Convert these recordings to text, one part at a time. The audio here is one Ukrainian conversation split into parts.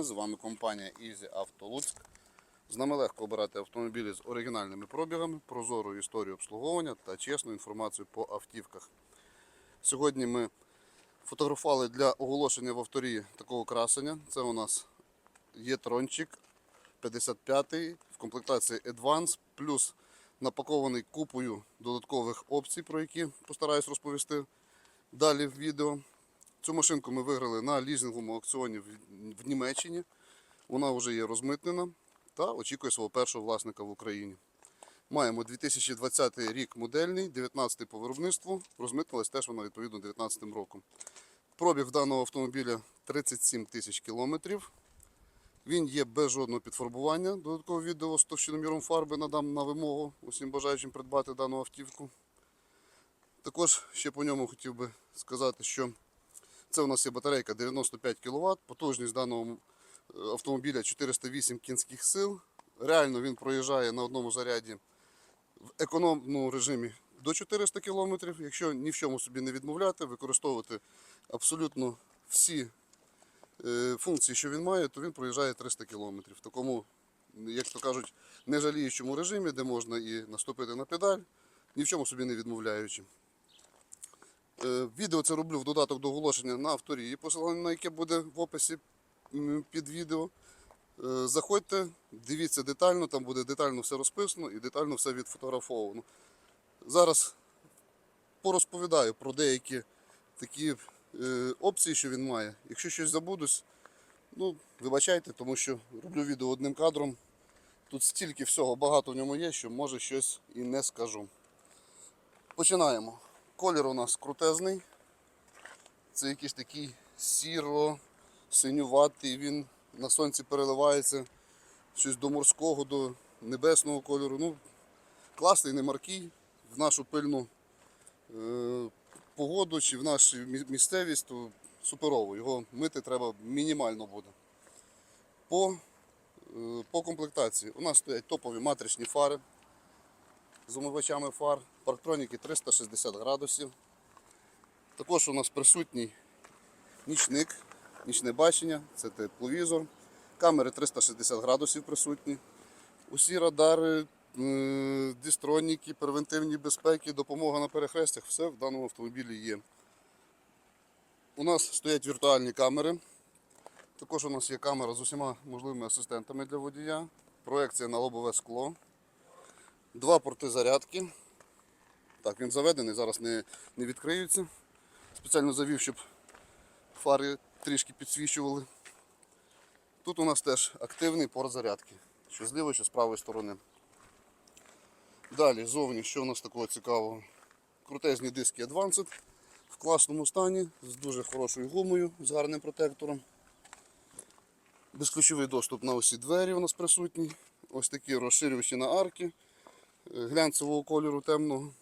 вітання. З вами компанія Easy Auto Луцьк. З нами легко обирати автомобілі з оригінальними пробігами, прозорою історією обслуговування та чесну інформацію по автівках. Сьогодні ми фотографували для оголошення в авторії такого красення. Це у нас є трончик 55 в комплектації Advance, плюс напакований купою додаткових опцій, про які постараюсь розповісти далі в відео. Цю машинку ми виграли на лізинговому аукціоні в Німеччині. Вона вже є розмитнена та очікує свого першого власника в Україні. Маємо 2020 рік модельний, 19 по виробництву. Розмитнилась теж вона відповідно 19 роком. Пробіг даного автомобіля 37 тисяч кілометрів. Він є без жодного підфарбування. Додаткове відео з товщиноміром фарби надам на вимогу усім бажаючим придбати дану автівку. Також ще по ньому хотів би сказати, що це у нас є батарейка 95 кВт, потужність даного е, автомобіля 408 кінських сил. Реально він проїжджає на одному заряді в економному режимі до 400 км. Якщо ні в чому собі не відмовляти, використовувати абсолютно всі е, функції, що він має, то він проїжджає 300 км. В такому, як то кажуть, нежаліючому режимі, де можна і наступити на педаль, ні в чому собі не відмовляючи. Е, Відео це роблю в додаток до оголошення на авторії, посилання на яке буде в описі під відео. Е, Заходьте, дивіться детально, там буде детально все розписано і детально все відфотографовано. Зараз порозповідаю про деякі такі е, опції, що він має. Якщо щось забудусь, ну, вибачайте, тому що роблю відео одним кадром. Тут стільки всього багато в ньому є, що може щось і не скажу. Починаємо. Колір у нас крутезний. Це якийсь такий сіро-синюватий, він на сонці переливається щось до морського, до небесного кольору. Ну, класний, не маркий. В нашу пильну е, погоду чи в нашу місцевість, то суперово. Його мити треба мінімально буде. По, е, по комплектації у нас стоять топові матричні фари з омивачами фар, парктроніки 360 градусів. Також у нас присутній нічник, нічне бачення, це тепловізор, камери 360 градусів присутні. Усі радари, дистроніки, превентивні безпеки, допомога на перехрестях, все в даному автомобілі є. У нас стоять віртуальні камери. Також у нас є камера з усіма можливими асистентами для водія, проекція на лобове скло. Два порти зарядки. Так, він заведений, зараз не, не відкриються. Спеціально завів, щоб фари трішки підсвічували. Тут у нас теж активний порт зарядки. Що з лівої, що з правої сторони. Далі, зовні, що у нас такого цікавого? Крутезні диски Advanced в класному стані, з дуже хорошою гумою, з гарним протектором. Безключовий доступ на усі двері у нас присутній. Ось такі розширювачі на арки глянцевого кольору темного.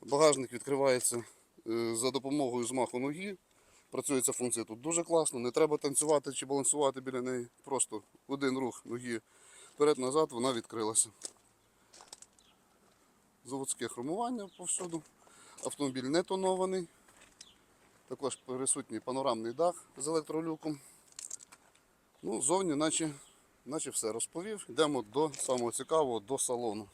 Багажник відкривається е, за допомогою змаху ноги. Працює ця функція тут дуже класно. Не треба танцювати чи балансувати біля неї. Просто один рух ноги вперед-назад, вона відкрилася. Заводське хромування повсюду. Автомобіль не тонований. Також присутній панорамний дах з електролюком. Ну, зовні, наче, наче все розповів. Йдемо до самого цікавого, до салону.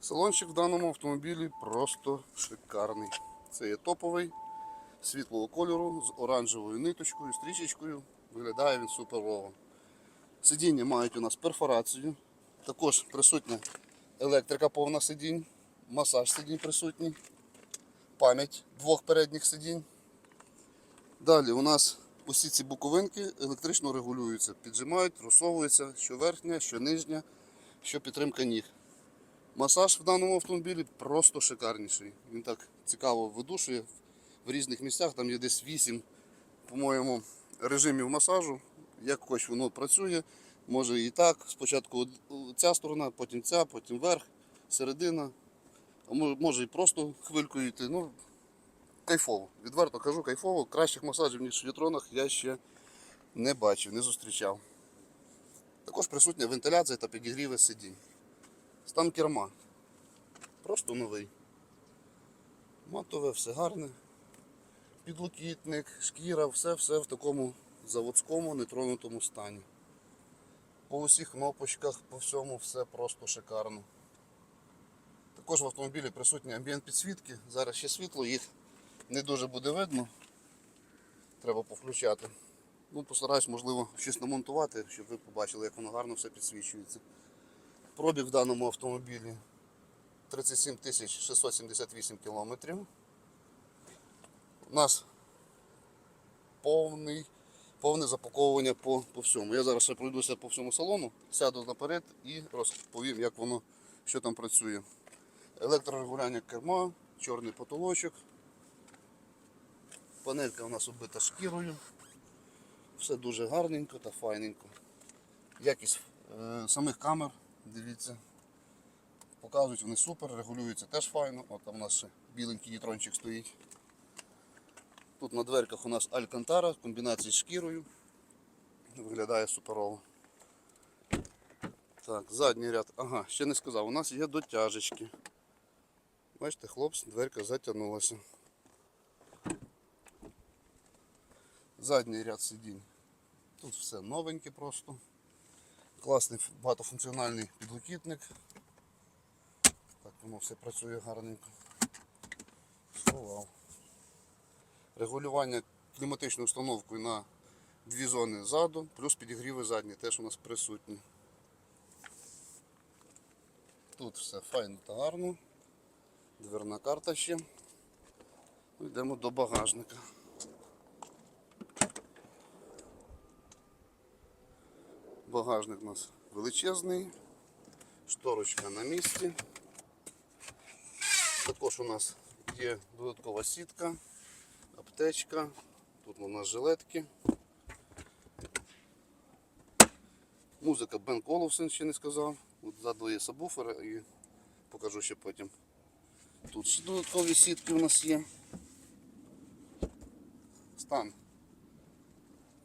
Салончик в даному автомобілі просто шикарний. Це є топовий світлого кольору з оранжевою ниточкою, стрічечкою. Виглядає він суперово. Сидіння мають у нас перфорацію. Також присутня електрика повна сидінь, масаж сидінь присутній, пам'ять двох передніх сидінь. Далі у нас усі ці боковинки електрично регулюються, піджимають, розсовуються, що верхня, що нижня, що підтримка ніг. Масаж в даному автомобілі просто шикарніший. Він так цікаво видушує в різних місцях. Там є десь 8, по-моєму, режимів масажу. Як хоч воно працює. Може і так. Спочатку ця сторона, потім ця, потім верх, середина. Може і просто хвилькою йти. Ну, кайфово. Відверто кажу, кайфово. Кращих масажів, ніж в вітронах, я ще не бачив, не зустрічав. Також присутня вентиляція та підігріви сидінь. Стан керма. Просто новий. Матове, все гарне. підлокітник, шкіра, все-все в такому заводському нетронутому стані. По усіх кнопочках, по всьому все просто шикарно. Також в автомобілі присутні амбієнт підсвітки. Зараз ще світло, їх не дуже буде видно. Треба повключати. Ну, постараюсь, можливо, щось намонтувати, щоб ви побачили, як воно гарно все підсвічується. Пробіг в даному автомобілі 37 678 кілометрів. У нас повний, повне запаковування по, по всьому. Я зараз ще пройдуся по всьому салону, сяду наперед і розповім, як воно, що там працює. Електрорегуляння керма, чорний потолочок. Панелька у нас оббита шкірою. Все дуже гарненько та файненько. Якість е, самих камер, дивіться. Показують вони супер, регулюються теж файно. От там у нас ще біленький нітрончик стоїть. Тут на дверках у нас Алькантара в комбінації з шкірою. Виглядає суперово. Так, задній ряд. Ага, ще не сказав, у нас є дотяжечки. Бачите, хлопці, дверка затягнулася. Задній ряд сидінь. Тут все новеньке просто. Класний багатофункціональний підлокітник. Так воно все працює гарненько. Сховав. Регулювання кліматичною установкою на дві зони ззаду, плюс підігріви задні теж у нас присутні. Тут все файно та гарно. Дверна карта ще. Ну, Йдемо до багажника. Багажник у нас величезний, шторочка на місці. Також у нас є додаткова сітка, аптечка, тут у нас жилетки. Музика Бен Коловсен ще не сказав. От ззаду є сабвуфер і покажу ще потім. Тут ще додаткові сітки у нас є. Стан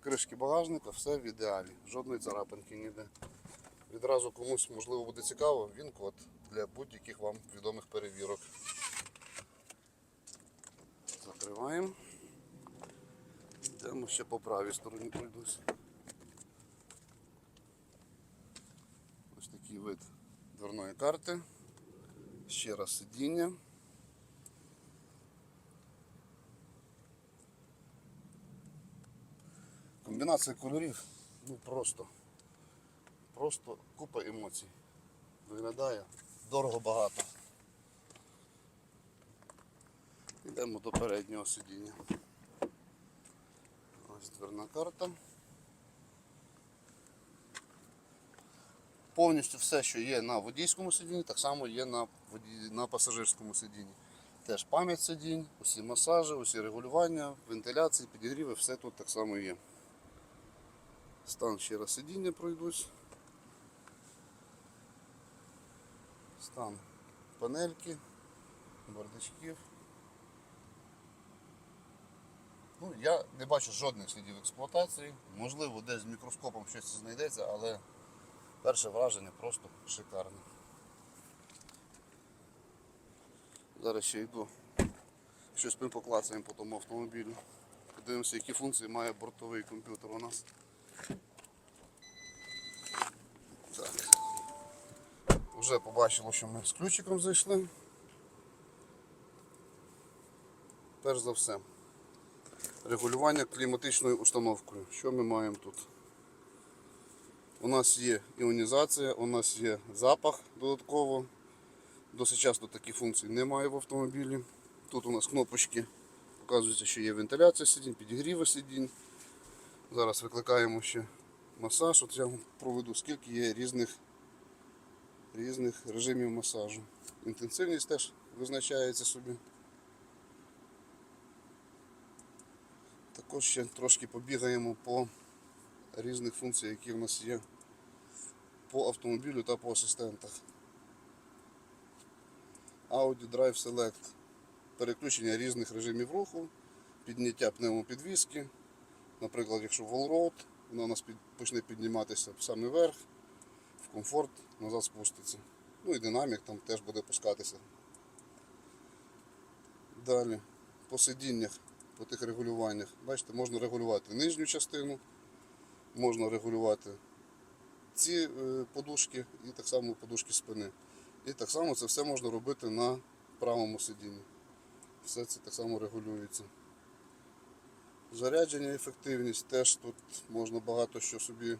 кришки багажника, все в ідеалі. Жодної царапинки ніде. Відразу комусь можливо буде цікаво, він код для будь-яких вам відомих перевірок. Закриваємо. Йдемо ще по правій стороні пройдусь. Ось такий вид дверної карти. Ще раз сидіння. Комбінація кольорів, ну просто, просто купа емоцій. Виглядає дорого багато. Йдемо до переднього сидіння. Ось дверна карта. Повністю все, що є на водійському сидінні, так само є на, воді... на пасажирському сидінні. Теж пам'ять сидінь, усі масажі, усі регулювання, вентиляції, підігріви, все тут так само є. Стан ще раз сидіння пройдусь. Стан панельки, бардачків. Ну, я не бачу жодних слідів експлуатації. Можливо, десь з мікроскопом щось знайдеться, але перше враження просто шикарне. Зараз ще йду. Щось ми поклацаємо по тому автомобілю. Подивимося, які функції має бортовий комп'ютер у нас. Так. Вже побачило, що ми з ключиком зайшли. Перш за все, регулювання кліматичною установкою. Що ми маємо тут? У нас є іонізація, у нас є запах додатково. Досить часто такі функції немає в автомобілі. Тут у нас кнопочки показується, що є вентиляція сидінь, підігріва сидінь. Зараз викликаємо ще масаж. От я вам проведу, скільки є різних, різних режимів масажу. Інтенсивність теж визначається собі. Також ще трошки побігаємо по різних функціях, які в нас є по автомобілю та по асистентах. Audi Drive Select. Переключення різних режимів руху, підняття пневмопідвіски. Наприклад, якщо в Allroad, вона у нас під, почне підніматися в самий верх, в комфорт, назад спуститься. Ну і динамік там теж буде пускатися. Далі по сидіннях по тих регулюваннях. Бачите, можна регулювати нижню частину, можна регулювати ці е, подушки і так само подушки спини. І так само це все можна робити на правому сидінні. Все це так само регулюється. Зарядження, ефективність теж тут можна багато що собі е,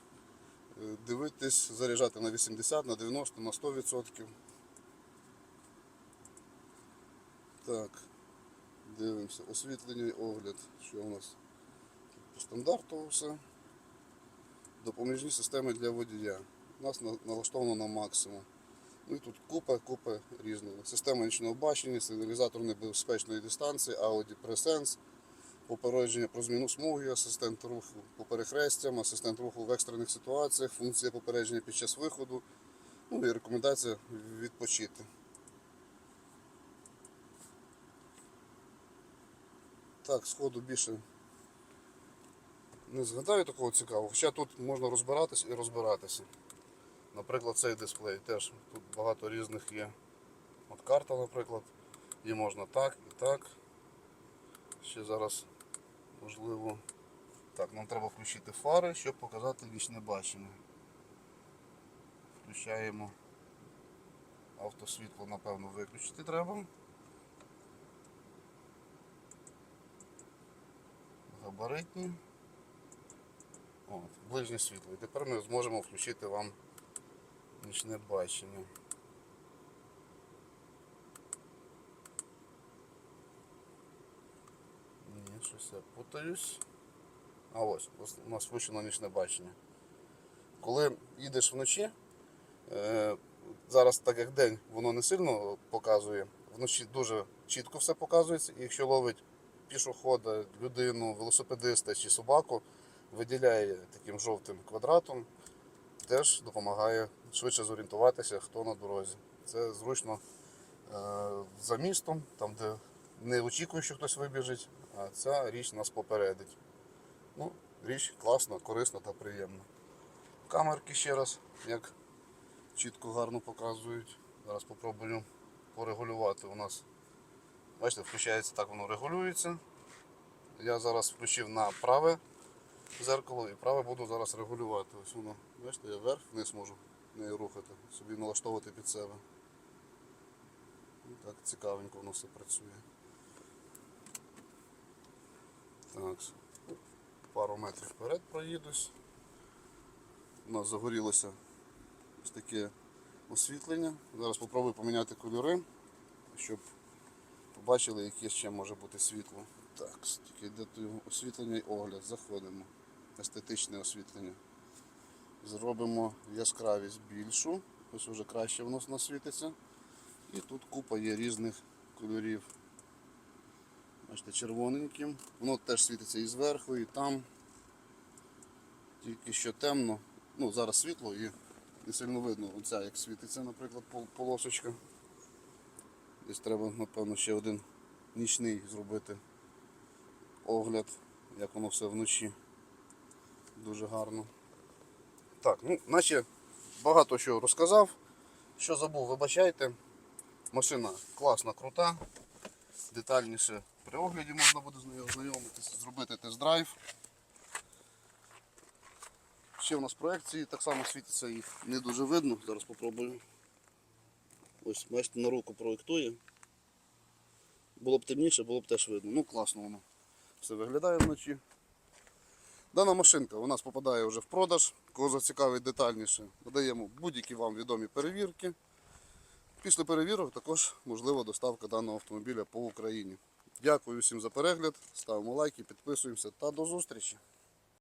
дивитись, заряджати на 80, на 90, на 100%. Так, дивимося. Освітлення і огляд. Що у нас? Тут по стандарту все. Допоміжні системи для водія. У нас налаштовано на максимум. Ну і тут купа, купа різного. Система нічного бачення, сигналізатор небезпечної дистанції, Audi Presence, попередження про зміну смуги, асистент руху по перехрестям, асистент руху в екстрених ситуаціях, функція попередження під час виходу. Ну і рекомендація відпочити. Так, сходу більше не згадаю такого цікавого. Хоча тут можна розбиратись і розбиратися. Наприклад, цей дисплей теж тут багато різних є. От карта, наприклад. Її можна так і так. Ще зараз можливо. Так, нам треба включити фари, щоб показати вічне бачення. Включаємо автосвітло, напевно, виключити треба. Габаритні. От, ближнє світло. І тепер ми зможемо включити вам нічне бачення. Ні, щось я путаюсь. А ось, у нас включено нічне бачення. Коли їдеш вночі, е, зараз так як день воно не сильно показує, вночі дуже чітко все показується, і якщо ловить пішохода, людину, велосипедиста чи собаку, виділяє таким жовтим квадратом, теж допомагає швидше зорієнтуватися, хто на дорозі. Це зручно е, за містом, там, де не очікує, що хтось вибіжить, а ця річ нас попередить. Ну, річ класна, корисна та приємна. Камерки ще раз, як чітко гарно показують. Зараз спробую порегулювати у нас. Бачите, включається так, воно регулюється. Я зараз включив на праве зеркало і праве буду зараз регулювати. Ось воно, бачите, я вверх вниз можу нею рухати, собі налаштовувати під себе. Ну, Так цікавенько воно все працює. Так, пару метрів вперед проїдусь. У нас загорілося ось таке освітлення. Зараз спробую поміняти кольори, щоб побачили, яке ще може бути світло. Так, тільки йде освітлення і огляд. Заходимо. Естетичне освітлення. Зробимо яскравість більшу. Ось вже краще воно світиться. І тут купа є різних кольорів. Бачите, червоненьким. Воно теж світиться і зверху, і там. Тільки що темно. Ну, зараз світло і не сильно видно. Оця як світиться, наприклад, полосочка. Десь треба, напевно, ще один нічний зробити огляд, як воно все вночі. Дуже гарно. Так, ну, наче багато що розказав. Що забув, вибачайте. Машина класна, крута. Детальніше при огляді можна буде з ознайомитися, зробити тест-драйв. Ще у нас проекції так само світиться їх не дуже видно. Зараз попробую. Ось, бачите, на руку проєктує. Було б темніше, було б теж видно. Ну, класно воно все виглядає вночі. Дана машинка у нас попадає вже в продаж. Кого зацікавить детальніше, надаємо будь-які вам відомі перевірки. Після перевірок також можлива доставка даного автомобіля по Україні. Дякую всім за перегляд, ставимо лайки, підписуємося та до зустрічі!